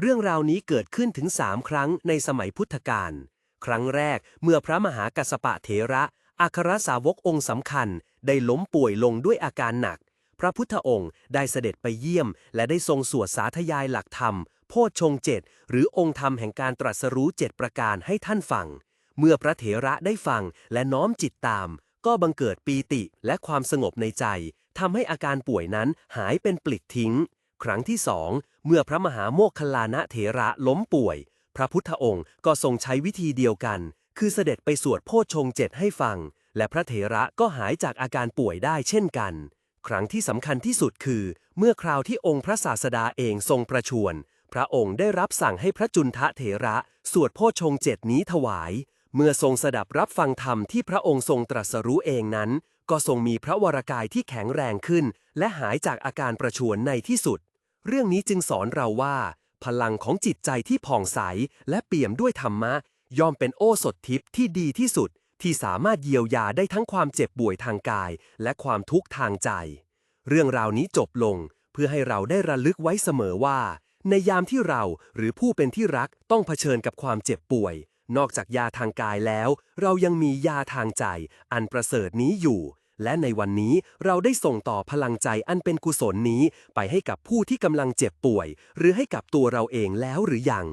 เรื่องราวนี้เกิดขึ้นถึงสามครั้งในสมัยพุทธกาล ครั้งแรกเมื่อพระมหากัสปะเถระอัครสาวกองค์สำคัญ ได้ล้มป่วยลงด้วยอาการหนัก พระพุทธองค์ได้เสด็จไปเยี่ยม และได้ทรงสวดสาธยายหลักธรรม โพชฌงเจ็ดหรือองค์ธรรมแห่งการตรัสรู้เจ็ดประการให้ท่านฟัง เมื่อพระเถระได้ฟังและน้อมจิตตาม ก็บังเกิดปีติและความสงบในใจทำให้อาการป่วยนั้นหายเป็นปลิดทิ้ง ครั้งที่สองเมื่อพระมหาโมคคลานะเถระล้มป่วย พระพุทธองค์ก็ทรงใช้วิธีเดียวกัน คือเสด็จไปสวดโพชฌงเจ็ดให้ฟัง และพระเถระก็หายจากอาการป่วยได้เช่นกัน ครั้งที่สำคัญที่สุดคือ เมื่อคราวที่องค์พระศาสดาเองทรงประชวรพระองค์ได้รับสั่งให้พระจุนทะเถระสวดโพชฌงเจ็ดนี้ถวาย เมื่อทรงสดับรับฟังธรรมที่พระองค์ทรงตรัสรู้เองนั้น ก็ทรงมีพระวรากายที่แข็งแรงขึ้น และหายจากอาการประชวรในที่สุด เรื่องนี้จึงสอนเราว่า พลังของจิตใจที่ผ่องใสและเปี่ยมด้วยธรรมะ ย่อมเป็นโอสถทิพย์ที่ดีที่สุด ที่สามารถเยียวยาได้ทั้งความเจ็บป่วยทางกาย และความทุกข์ทางใจ เรื่องราวนี้จบลง เพื่อให้เราได้ระลึกไว้เสมอว่า ในยามที่เราหรือผู้เป็นที่รักต้องเผชิญกับความเจ็บป่วย นอกจากยาทางกายแล้ว เรายังมียาทางใจ อันประเสริฐนี้อยู่ และในวันนี้เราได้ส่งต่อพลังใจอันเป็นกุศลนี้ ไปให้กับผู้ที่กำลังเจ็บป่วย หรือให้กับตัวเราเองแล้วหรือยัง